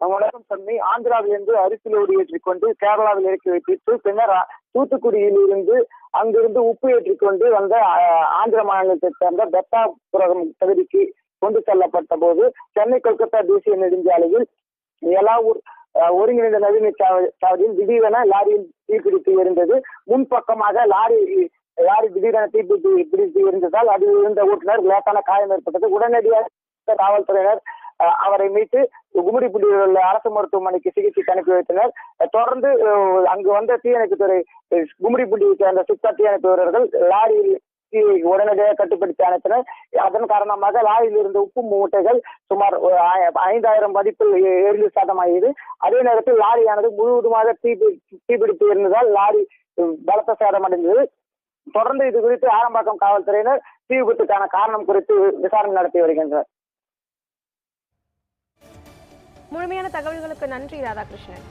வணக்கம் சொன்னி ஆந்திராவிலிருந்து அரிசி ஏற்றிக்கொண்டு கேரளாவில் இறக்கி வைத்து பின்னர் தூத்துக்குடியில் இருந்து அங்கிருந்து உப்பு ஏற்றிக்கொண்டு வந்த ஆந்திர மாநிலத்தை சேர்ந்த தத்தாபுரம் பகுதிக்கு கொண்டு செல்லப்பட்ட போது சென்னை கொல்கத்தா தேசிய நெடுஞ்சாலையில் எலாவூர் ஒருங்கிணைந்த நவீன சாவ- சாவடியில் திடீரென லாரியில் தீப்பிடித்து இருந்தது முன்பக்கமாக லாரி லாரி திடீரென தீப்பிடித்து பிடித்து இருந்ததால் அதில் இருந்த ஓட்டுநர் லேசான காயம் ஏற்பட்டது. உடனடியாக காவல்துறையினர் அவரை மீட்டு கும்மிடிப்பட்டியில் உள்ள அரசு மருத்துவமனைக்கு சிகிச்சைக்கு அனுப்பி வைத்தனர். தொடர்ந்து அங்கு வந்த தீயணைப்புத்துறை துறை கும்மிடிப்பூண்டியை சேர்ந்த சுத்தா தீயணைப்பு வீரர்கள் லாரியில் உடனடியாக கட்டுப்படுத்தி அனுப்பினர் அதன் காரணமாக லாரியில் இருந்த உப்பு மூட்டைகள் சுமார் ஐந்தாயிரம் மதிப்பில் எரிந்து சாதமாகியது. அதே நேரத்தில் லாரியானது முழுவதுமாக தீ தீபிடித்து இருந்ததால் லாரி அஹ், பலத்த சேதமடைந்தது. தொடர்ந்து இது குறித்து ஆரம்பாக்கம் காவல்துறையினர் தீ விபத்துக்கான காரணம் குறித்து விசாரணை நடத்தி வருகின்றனர். முழுமையான தகவல்களுக்கு நன்றி ராதாகிருஷ்ணன்.